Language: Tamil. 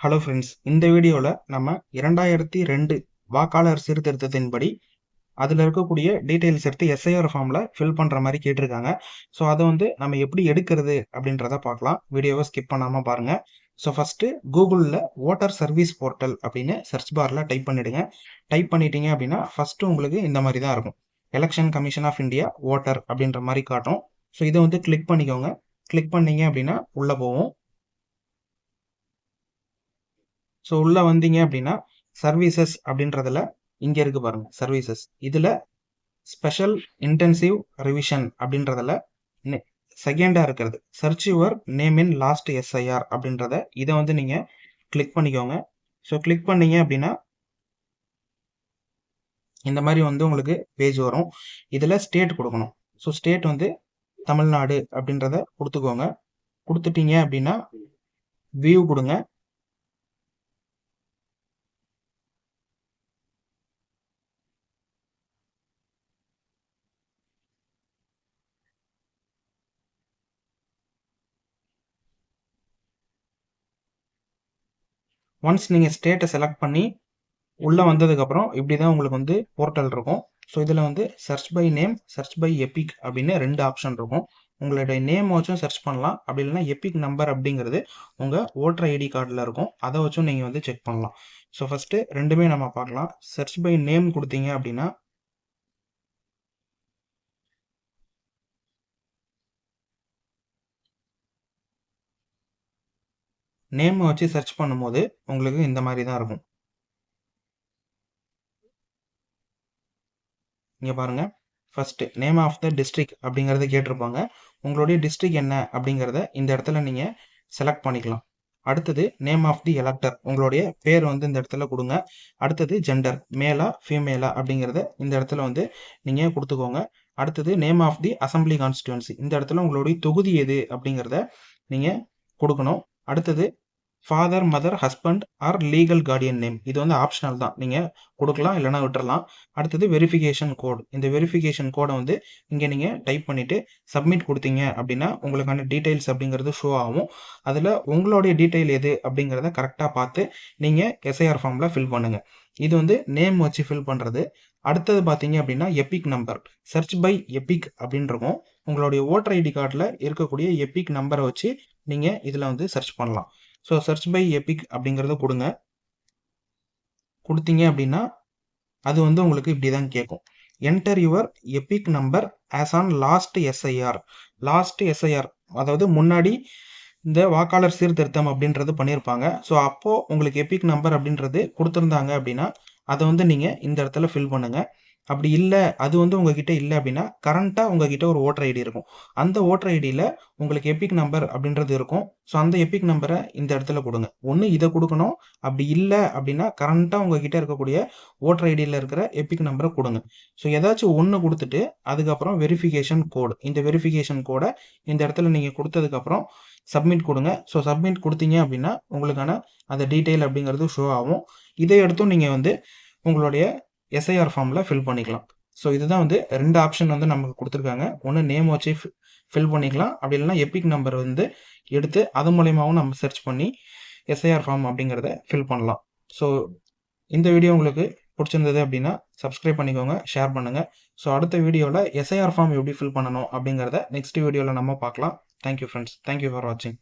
ஹலோ ஃப்ரெண்ட்ஸ் இந்த வீடியோவில் நம்ம இரண்டாயிரத்தி ரெண்டு வாக்காளர் சீர்திருத்தத்தின்படி அதில் இருக்கக்கூடிய டீட்டெயில்ஸ் எடுத்து எஸ்ஐஆர் ஃபார்மில் ஃபில் பண்ணுற மாதிரி கேட்டிருக்காங்க. ஸோ அதை வந்து நம்ம எப்படி எடுக்கிறது அப்படின்றத பார்க்கலாம். வீடியோவை ஸ்கிப் பண்ணாமல் பாருங்கள் ஸோ ஃபஸ்ட்டு கூகுளில் ஓட்டர் சர்வீஸ் போர்ட்டல் அப்படின்னு சர்ச் பாரில் டைப் பண்ணிவிடுங்க டைப் பண்ணிட்டீங்க அப்படின்னா ஃபஸ்ட்டு உங்களுக்கு இந்த மாதிரி தான் இருக்கும். Election commission of India voter அப்படின்ற மாதிரி காட்டும். ஸோ இதை வந்து கிளிக் பண்ணிக்கோங்க. கிளிக் பண்ணீங்க அப்படின்னா உள்ளே போவோம் ஸோ உள்ளே வந்தீங்க அப்படின்னா சர்வீசஸ் அப்படின்றதுல இங்கே இருக்குது பாருங்கள் சர்வீசஸ் இதில் ஸ்பெஷல் இன்டென்சிவ் ரிவிஷன் அப்படின்றதுல செகண்டாக இருக்கிறது. Search your name in last SIR அப்படின்றத இதை வந்து நீங்கள் கிளிக் பண்ணிக்கோங்க. ஸோ கிளிக் பண்ணீங்க அப்படின்னா இந்த மாதிரி வந்து உங்களுக்கு பேஜ் வரும். இதில் ஸ்டேட் கொடுக்கணும். ஸோ ஸ்டேட் வந்து தமிழ்நாடு அப்படின்றத கொடுத்துக்கோங்க. கொடுத்துட்டீங்க அப்படின்னா வியூ கொடுங்க. ஒன்ஸ் நீங்கள் ஸ்டேட்டை செலக்ட் பண்ணி உள்ளே வந்ததுக்கப்புறம் இப்படி தான் உங்களுக்கு வந்து போர்ட்டல் இருக்கும். ஸோ இதில் வந்து search by name search by EPIC அப்படின்னு ரெண்டு ஆப்ஷன் இருக்கும். உங்களுடைய நேம் வச்சும் சர்ச் பண்ணலாம். அப்படி இல்லைன்னா எபிக் நம்பர் அப்படிங்கிறது உங்கள் ஓட்டர் ஐடி கார்டில் இருக்கும். அதை வச்சும் நீங்கள் வந்து செக் பண்ணலாம். ஸோ ஃபஸ்ட்டு ரெண்டுமே நம்ம பார்க்கலாம். சர்ச் பை நேம் கொடுத்தீங்க அப்படின்னா நேம் வச்சு சர்ச் பண்ணும்போது உங்களுக்கு இந்த மாதிரி தான் இருக்கும். இங்கே பாருங்க. First name of the district அப்படிங்கிறத கேட்டிருப்பாங்க. உங்களுடைய டிஸ்ட்ரிக் என்ன அப்படிங்கிறத இந்த இடத்துல நீங்கள் செலக்ட் பண்ணிக்கலாம். அடுத்தது நேம் ஆஃப் தி எலக்டர் உங்களுடைய பேர் வந்து இந்த இடத்துல கொடுங்க. அடுத்தது ஜெண்டர் மேலா ஃபீமேலா அப்படிங்கிறத இந்த இடத்துல வந்து நீங்கள் கொடுத்துக்கோங்க. அடுத்தது name of the assembly constituency இந்த இடத்துல உங்களுடைய தொகுதி எது அப்படிங்கிறத நீங்கள் கொடுக்கணும். அடுத்தது father mother husband or legal guardian name இது வந்து ஆப்ஷனல் தான். நீங்கள் கொடுக்கலாம் இல்லைனா விட்டுறலாம். அடுத்தது வெரிஃபிகேஷன் கோட் இந்த வெரிஃபிகேஷன் கோடை வந்து இங்கே நீங்கள் டைப் பண்ணிவிட்டு சப்மிட் கொடுத்தீங்க அப்படின்னா உங்களுக்கான டீட்டெயில்ஸ் அப்படிங்கிறது ஷோ ஆகும். அதில் உங்களுடைய டீட்டெயில் எது அப்படிங்கிறத கரெக்டாக பார்த்து நீங்கள் எஸ்ஐஆர் ஃபார்மில் ஃபில் பண்ணுங்கள் இது வந்து நேம் வச்சு ஃபில் பண்ணுறது அடுத்தது பார்த்தீங்க அப்படின்னா EPIC number search by EPIC அப்படின்றக்கும் உங்களுடைய ஓட்டர் ஐடி கார்டில் இருக்கக்கூடிய எபிக் நம்பரை வச்சு நீங்கள் இதில் வந்து சர்ச் பண்ணலாம். ஸோ சர்ச் பை எபிக் அப்படிங்கிறத கொடுங்க. கொடுத்தீங்க அப்படின்னா அது வந்து உங்களுக்கு இப்படி தான் கேட்கும் enter your EPIC number as on last SIR last SIR அதாவது முன்னாடி இந்த வாக்காளர் சீர்திருத்தம் அப்படின்றது பண்ணியிருப்பாங்க ஸோ அப்போது உங்களுக்கு எபிக் நம்பர் அப்படின்றது கொடுத்துருந்தாங்க அப்படின்னா அதை வந்து நீங்கள் இந்த இடத்துல ஃபில் பண்ணுங்கள் அப்படி இல்லை அது வந்து உங்ககிட்ட இல்லை அப்படின்னா கரண்ட்டாக உங்ககிட்ட ஒரு ஓட்டர் ஐடி இருக்கும். அந்த ஓட்டர் ஐடியில் உங்களுக்கு எபிக் நம்பர் அப்படின்றது இருக்கும். ஸோ அந்த எபிக் நம்பரை இந்த இடத்துல கொடுங்க. ஒன்று இதை கொடுக்கணும். அப்படி இல்லை அப்படின்னா கரண்ட்டாக உங்ககிட்ட இருக்கக்கூடிய ஓட்டர் ஐடியில் இருக்கிற எபிக் நம்பரை கொடுங்க. ஸோ ஏதாச்சும் ஒன்று கொடுத்துட்டு அதுக்கப்புறம் வெரிஃபிகேஷன் கோடு இந்த வெரிஃபிகேஷன் கோடை இந்த இடத்துல நீங்கள் கொடுத்ததுக்கப்புறம் சப்மிட் கொடுங்க. ஸோ சப்மிட் கொடுத்தீங்க அப்படின்னா உங்களுக்கான அந்த டீட்டெயில் அப்படிங்கிறது ஷோ ஆகும். இதை எடுத்தும் நீங்கள் வந்து உங்களுடைய எஸ்ஐஆர் ஃபார்மில் ஃபில் பண்ணிக்கலாம். ஸோ இதுதான் வந்து ரெண்டு ஆப்ஷன் வந்து நமக்கு கொடுத்துருக்காங்க. ஒன்று நேம் வச்சு ஃபில் பண்ணிக்கலாம். அப்படி இல்லைனா எபிக் நம்பர் வந்து எடுத்து அது மூலயமாவும் நம்ம சர்ச் பண்ணி எஸ்ஐஆர் ஃபார்ம் அப்படிங்கிறத ஃபில் பண்ணலாம். ஸோ இந்த வீடியோ உங்களுக்கு பிடிச்சிருந்தது அப்படின்னா சப்ஸ்கிரைப் பண்ணிக்கோங்க ஷேர் பண்ணுங்கள் ஸோ அடுத்த வீடியோவில் எஸ்ஐஆர் ஃபார்ம் எப்படி ஃபில் பண்ணணும் அப்படிங்கிறத நெக்ஸ்ட் வீடியோவில் நம்ம பார்க்கலாம். தேங்க்யூ ஃப்ரெண்ட்ஸ் தேங்க்யூ ஃபார் வாட்சிங்